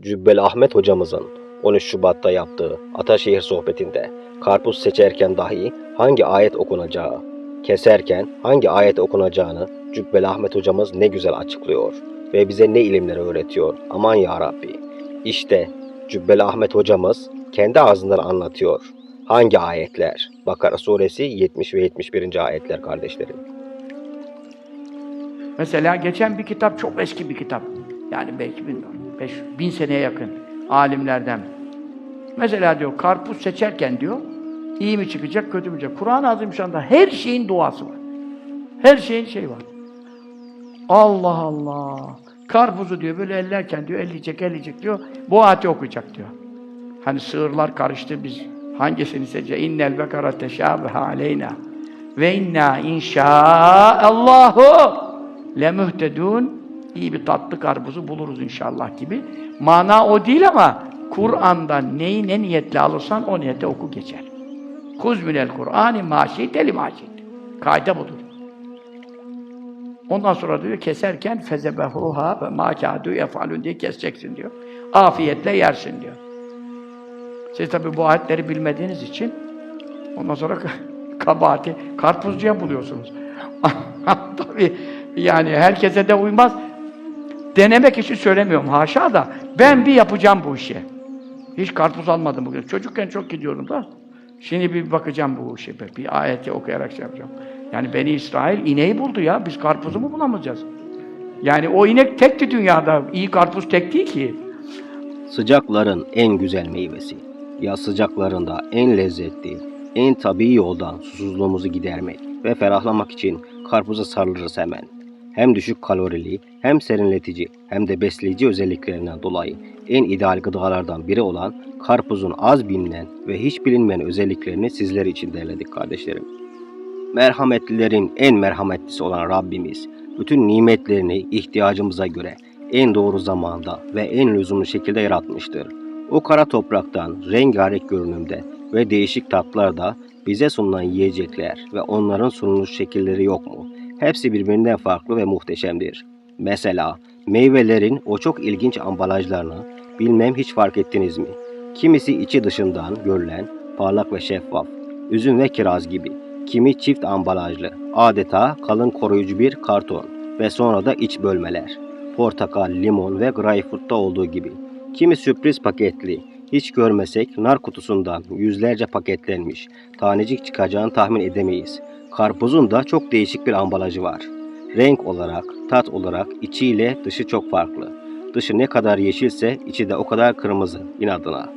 Cübbeli Ahmet hocamızın 13 Şubat'ta yaptığı Ataşehir sohbetinde karpuz seçerken dahi hangi ayet okunacağı, keserken hangi ayet okunacağını Cübbeli Ahmet hocamız ne güzel açıklıyor ve bize ne ilimler öğretiyor. Aman ya Rabbi. İşte Cübbeli Ahmet hocamız kendi ağzından anlatıyor. Hangi ayetler? Bakara suresi 70 ve 71. ayetler kardeşlerim. Mesela geçen bir kitap çok eski bir kitap. Yani belki bilmiyorum, beş, bin seneye yakın alimlerden. Mesela diyor karpuz seçerken diyor iyi mi çıkacak kötü mü çıkacak. Kur'an-ı Azimüşşan'da her şeyin duası var. Her şeyin şey var. Allah Allah. Karpuzu diyor böyle ellerken diyor elleyecek elleyecek diyor. Bu ayeti okuyacak diyor. Hani sığırlar karıştı biz hangisini seçeceğiz? İnnel bekara teşâbeha aleyna. Ve inna inşaallahu lemuhtedun iyi bir tatlı karpuzu buluruz inşallah gibi. Mana o değil ama Kur'an'da neyi ne niyetle alırsan o niyete oku geçer. Kuz minel Kur'ani maşit eli maşit. Kaide budur. Ondan sonra diyor keserken fezebehuha ve ma kâdû yefalun diye keseceksin diyor. Afiyetle yersin diyor. Siz tabi bu ayetleri bilmediğiniz için ondan sonra kabahati karpuzcuya buluyorsunuz. tabi yani herkese de uymaz. Denemek için söylemiyorum haşa da ben bir yapacağım bu işi. Hiç karpuz almadım bugün. Çocukken çok gidiyordum da. Şimdi bir bakacağım bu işe. Bir ayeti okuyarak şey yapacağım. Yani Beni İsrail ineği buldu ya. Biz karpuzu mu bulamayacağız? Yani o inek tekti dünyada. İyi karpuz tek değil ki. Sıcakların en güzel meyvesi. Yaz sıcaklarında en lezzetli, en tabii yoldan susuzluğumuzu gidermek ve ferahlamak için karpuza sarılırız hemen. Hem düşük kalorili, hem serinletici, hem de besleyici özelliklerinden dolayı en ideal gıdalardan biri olan karpuzun az bilinen ve hiç bilinmeyen özelliklerini sizler için derledik kardeşlerim. Merhametlilerin en merhametlisi olan Rabbimiz, bütün nimetlerini ihtiyacımıza göre en doğru zamanda ve en lüzumlu şekilde yaratmıştır. O kara topraktan rengarenk görünümde ve değişik tatlarda bize sunulan yiyecekler ve onların sunuluş şekilleri yok mu? Hepsi birbirinden farklı ve muhteşemdir. Mesela meyvelerin o çok ilginç ambalajlarını bilmem hiç fark ettiniz mi? Kimisi içi dışından görülen parlak ve şeffaf, üzüm ve kiraz gibi. Kimi çift ambalajlı, adeta kalın koruyucu bir karton ve sonra da iç bölmeler. Portakal, limon ve greyfurtta olduğu gibi. Kimi sürpriz paketli, hiç görmesek nar kutusundan yüzlerce paketlenmiş, tanecik çıkacağını tahmin edemeyiz. Karpuzun da çok değişik bir ambalajı var. Renk olarak, tat olarak içiyle dışı çok farklı. Dışı ne kadar yeşilse içi de o kadar kırmızı inadına.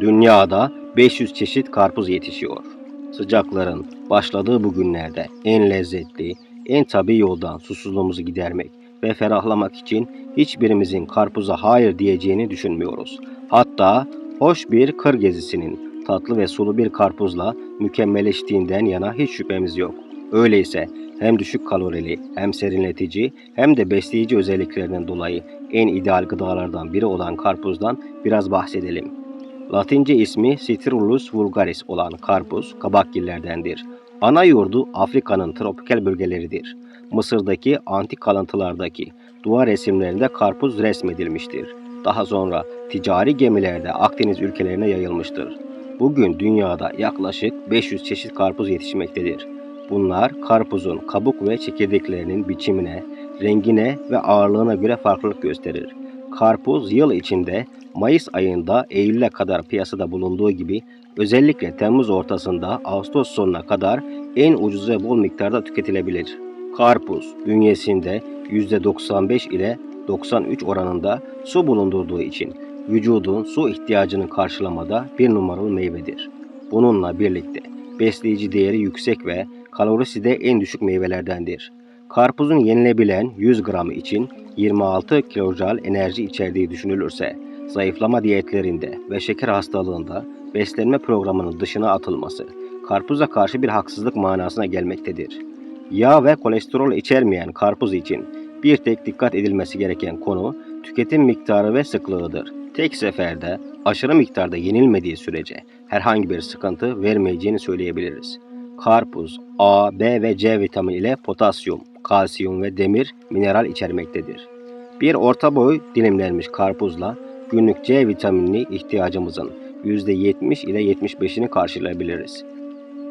Dünyada 500 çeşit karpuz yetişiyor. Sıcakların başladığı bu günlerde en lezzetli, en tabi yoldan susuzluğumuzu gidermek ve ferahlamak için hiçbirimizin karpuza hayır diyeceğini düşünmüyoruz. Hatta hoş bir kır gezisinin tatlı ve sulu bir karpuzla mükemmelleştiğinden yana hiç şüphemiz yok. Öyleyse hem düşük kalorili, hem serinletici, hem de besleyici özelliklerinden dolayı en ideal gıdalardan biri olan karpuzdan biraz bahsedelim. Latince ismi Citrullus vulgaris olan karpuz kabakgillerdendir. Ana yurdu Afrika'nın tropikal bölgeleridir. Mısır'daki antik kalıntılardaki duvar resimlerinde karpuz resmedilmiştir. Daha sonra ticari gemilerde Akdeniz ülkelerine yayılmıştır. Bugün dünyada yaklaşık 500 çeşit karpuz yetişmektedir. Bunlar karpuzun kabuk ve çekirdeklerinin biçimine, rengine ve ağırlığına göre farklılık gösterir. Karpuz yıl içinde Mayıs ayında Eylül'e kadar piyasada bulunduğu gibi özellikle Temmuz ortasında Ağustos sonuna kadar en ucuz ve bol miktarda tüketilebilir. Karpuz bünyesinde %95 ile 93 oranında su bulundurduğu için vücudun su ihtiyacını karşılamada bir numaralı meyvedir. Bununla birlikte besleyici değeri yüksek ve kalorisi de en düşük meyvelerdendir. Karpuzun yenilebilen 100 gramı için 26 kilojal enerji içerdiği düşünülürse, zayıflama diyetlerinde ve şeker hastalığında beslenme programının dışına atılması, karpuza karşı bir haksızlık manasına gelmektedir. Yağ ve kolesterol içermeyen karpuz için bir tek dikkat edilmesi gereken konu tüketim miktarı ve sıklığıdır. Tek seferde aşırı miktarda yenilmediği sürece herhangi bir sıkıntı vermeyeceğini söyleyebiliriz. Karpuz, A, B ve C vitamini ile potasyum, kalsiyum ve demir mineral içermektedir. Bir orta boy dilimlenmiş karpuzla günlük C vitaminini ihtiyacımızın %70 ile 75'ini karşılayabiliriz.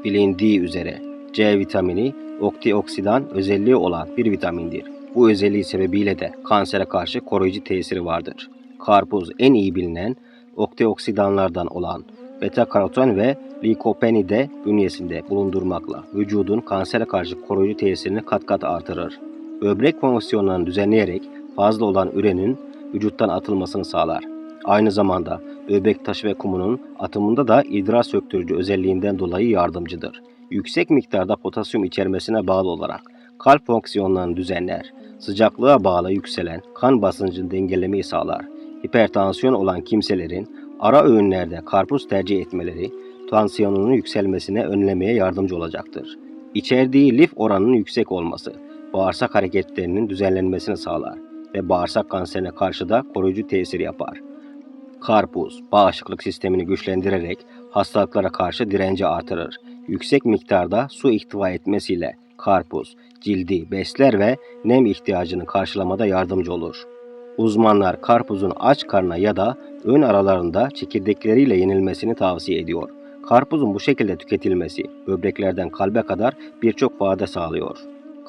Bilindiği üzere C vitamini antioksidan özelliği olan bir vitamindir. Bu özelliği sebebiyle de kansere karşı koruyucu tesiri vardır. Karpuz en iyi bilinen antioksidanlardan olan beta karoten ve likopeni de bünyesinde bulundurmakla vücudun kansere karşı koruyucu tesirini kat kat artırır. Böbrek fonksiyonlarını düzenleyerek fazla olan ürenin vücuttan atılmasını sağlar. Aynı zamanda böbrek taşı ve kumunun atımında da idrar söktürücü özelliğinden dolayı yardımcıdır. Yüksek miktarda potasyum içermesine bağlı olarak kalp fonksiyonlarını düzenler. Sıcaklığa bağlı yükselen kan basıncını dengelemeyi sağlar. Hipertansiyon olan kimselerin ara öğünlerde karpuz tercih etmeleri tansiyonunun yükselmesine önlemeye yardımcı olacaktır. İçerdiği lif oranının yüksek olması bağırsak hareketlerinin düzenlenmesini sağlar ve bağırsak kanserine karşı da koruyucu tesir yapar. Karpuz, bağışıklık sistemini güçlendirerek hastalıklara karşı direnci artırır. Yüksek miktarda su ihtiva etmesiyle karpuz, cildi besler ve nem ihtiyacını karşılamada yardımcı olur. Uzmanlar karpuzun aç karna ya da ön aralarında çekirdekleriyle yenilmesini tavsiye ediyor. Karpuzun bu şekilde tüketilmesi böbreklerden kalbe kadar birçok fayda sağlıyor.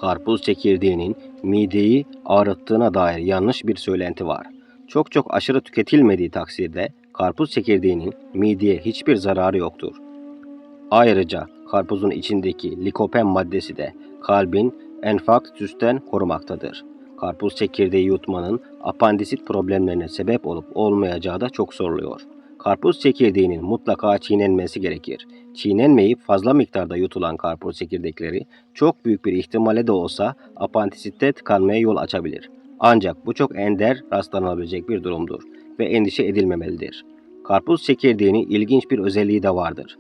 Karpuz çekirdeğinin mideyi ağrıttığına dair yanlış bir söylenti var. Çok çok aşırı tüketilmediği takdirde karpuz çekirdeğinin mideye hiçbir zararı yoktur. Ayrıca karpuzun içindeki likopen maddesi de kalbin enfarktüsten korumaktadır. Karpuz çekirdeği yutmanın apandisit problemlerine sebep olup olmayacağı da çok soruluyor. Karpuz çekirdeğinin mutlaka çiğnenmesi gerekir. Çiğnenmeyip fazla miktarda yutulan karpuz çekirdekleri çok büyük bir ihtimalle de olsa apandisitte tıkanmaya yol açabilir. Ancak bu çok ender rastlanabilecek bir durumdur ve endişe edilmemelidir. Karpuz çekirdeğinin ilginç bir özelliği de vardır.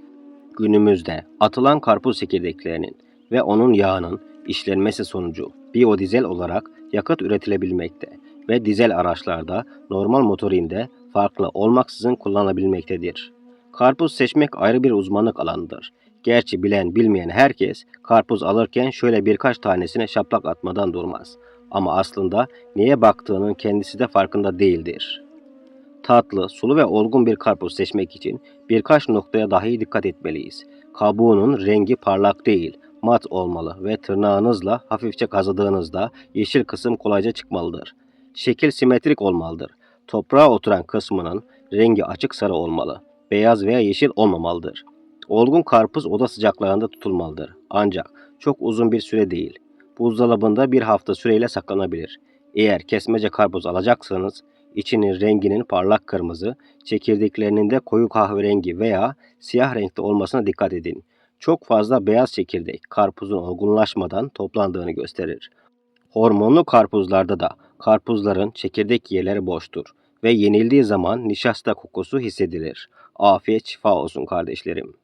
Günümüzde atılan karpuz çekirdeklerinin ve onun yağının işlenmesi sonucu biyodizel olarak yakıt üretilebilmekte ve dizel araçlarda normal motorinde farklı olmaksızın kullanılabilmektedir. Karpuz seçmek ayrı bir uzmanlık alanıdır. Gerçi bilen bilmeyen herkes karpuz alırken şöyle birkaç tanesine şaplak atmadan durmaz. Ama aslında neye baktığının kendisi de farkında değildir. Tatlı, sulu ve olgun bir karpuz seçmek için birkaç noktaya dahi dikkat etmeliyiz. Kabuğunun rengi parlak değil, mat olmalı ve tırnağınızla hafifçe kazıdığınızda yeşil kısım kolayca çıkmalıdır. Şekil simetrik olmalıdır. Toprağa oturan kısmının rengi açık sarı olmalı. Beyaz veya yeşil olmamalıdır. Olgun karpuz oda sıcaklığında tutulmalıdır. Ancak çok uzun bir süre değil. Buzdolabında bir hafta süreyle saklanabilir. Eğer kesmece karpuz alacaksanız içinin renginin parlak kırmızı, çekirdeklerinin de koyu kahverengi veya siyah renkte olmasına dikkat edin. Çok fazla beyaz çekirdek karpuzun olgunlaşmadan toplandığını gösterir. Hormonlu karpuzlarda da karpuzların çekirdek yerleri boştur ve yenildiği zaman nişasta kokusu hissedilir. Afiyet şifa olsun kardeşlerim.